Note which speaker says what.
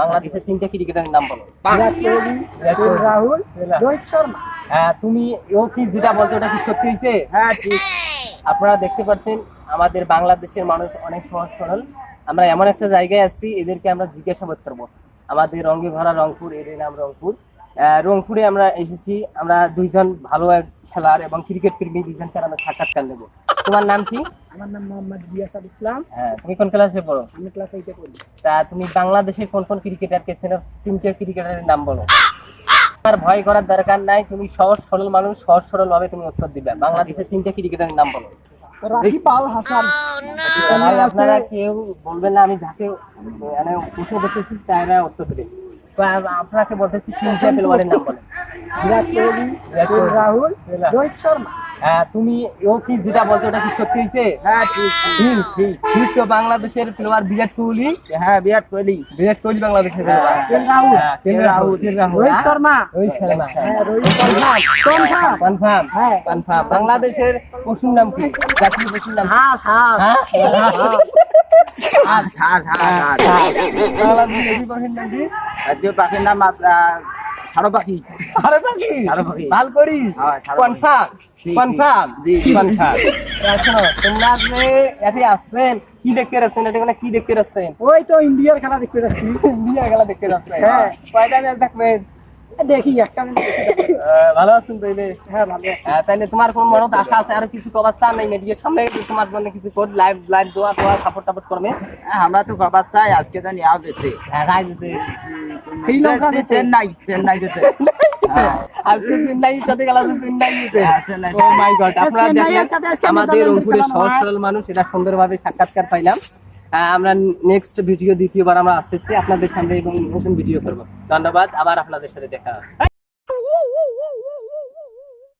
Speaker 1: বাংলাদেশের তিনটা ক্রিকেটারের নাম বলো।
Speaker 2: বিরাট কোহলি রাহুল
Speaker 1: রাহুল।
Speaker 2: রোহিত শর্মা।
Speaker 1: হ্যাঁ তুমি ও কি যেটা বলছো ওটা কি সত্যি হয়েছে
Speaker 2: হ্যাঁ ঠিক।
Speaker 1: আপনারা দেখতে পাচ্ছেন আমাদের বাংলাদেশের মানুষ অনেক সহজ সরল। আমরা এমন একটা জায়গায় আসছি এদেরকে আমরা জিজ্ঞাসাবাদ করব। আমাদের রঙে ভরা রংপুর এদের নাম রংপুর। রংপুরে আমরা এসেছি আমরা দুইজন ভালো এক খেলার এবং ক্রিকেট প্রেমী দুইজনকে আমরা সাক্ষাৎকার নেব। তোমার নাম কি?
Speaker 2: আমার নাম মোহাম্মদ বিয়াসাদ ইসলাম।
Speaker 1: হ্যাঁ তুমি কোন ক্লাসে পড়ো?
Speaker 2: আমি ক্লাস এইটে পড়ি।
Speaker 1: তা তুমি বাংলাদেশের কোন কোন ক্রিকেটারকে চেনো? তিনটে ক্রিকেটারের নাম বলো। তোমার ভয় করার দরকার নাই তুমি সহজ সরল মানুষ সহজ সরল ভাবে তুমি উত্তর দিবে। বাংলাদেশের তিনটে ক্রিকেটারের নাম বলো।
Speaker 2: রাকিব আল হাসান।
Speaker 1: ভাই আপনারা কেউ বলবেন না আমি যাকে মানে প্রশ্ন করতেছি তারা উত্তর দেবেন তো আপনাকে বলতেছি তিনটে পেলোয়ারের নাম বলেন
Speaker 2: বিরাট কোহলি রাহুল। রোহিত শর্মা।
Speaker 1: তুমি ও কি যেটা বলছো ওটা কি সত্যি হয়েছে
Speaker 2: হ্যাঁ ঠিক।
Speaker 1: ঠিক ঠিক ঠিক তো বাংলাদেশের প্লেয়ার বিরাট কোহলি।
Speaker 2: হ্যাঁ বিরাট কোহলি।
Speaker 1: বিরাট কোহলি বাংলাদেশের প্লেয়ার
Speaker 2: কে রাহুল?
Speaker 1: হ্যাঁ, রাহুল?
Speaker 2: রোহিত শর্মা?
Speaker 1: রোহিত শর্মা।
Speaker 2: হ্যাঁ রোহিত শর্মা। কনফার্ম
Speaker 1: কনফার্ম
Speaker 2: হ্যাঁ।
Speaker 1: কনফার্ম বাংলাদেশের পশুর নাম কি? জাতীয় পশুর নাম?
Speaker 2: হাঁস হাঁস।
Speaker 1: হ্যাঁ?
Speaker 2: হাঁস। হাঁস হাঁস
Speaker 1: বাংলাদেশের পশুর নাম কি?
Speaker 2: পাখির নাম সারো পাখি
Speaker 1: পাখি
Speaker 2: পাখি।
Speaker 1: ভালো করি
Speaker 2: হ্যাঁ,
Speaker 1: কনফার্ম। কনফার্ম
Speaker 2: জি।
Speaker 1: কনফার্ম তোমরা যে আসছেন কি দেখতে রাখছেন এটা মানে কি দেখতে রাখছেন
Speaker 2: ওই তো ইন্ডিয়ার খেলা দেখতে যাচ্ছি
Speaker 1: নিয়ে গেলা দেখতে রাখছেন
Speaker 2: হ্যাঁ।
Speaker 1: কয়টা ম্যাচ দেখবেন?
Speaker 2: দেখি একটা
Speaker 1: ভালো আছেন তাইলে?
Speaker 2: হ্যাঁ ভালো
Speaker 1: হ্যাঁ, তাইলে তোমার কোন মনত আশা আছে? আর কিছু কবার চান? নাই মিডিয়ার সামনে তোমার জন্য কিছু কোড লাইভ লাইভ দোয়া দোয়া সাপোর্ট টাপোর্ট করবে?
Speaker 2: হ্যাঁ, আমরা তো বাবা চাই আজকে জানি আজ যেতে
Speaker 1: হ্যাঁ
Speaker 2: শ্রীলঙ্কা চেন্নাই চেন্নাই
Speaker 1: আজকে চেন্নাই সাথে চেন্নাই
Speaker 2: হ্যাঁ, চেন্নাই।
Speaker 1: ও মাই গড আপনারা দেখেন আমাদের রংপুরের সহজ সরল মানুষ এটা সুন্দরভাবে সাক্ষাৎকার পাইলাম। আমরা নেক্সট ভিডিও দ্বিতীয়বার আমরা আসতেছি আপনাদের সামনে এবং নতুন ভিডিও করব। ধন্যবাদ আবার আপনাদের সাথে দেখা হবে।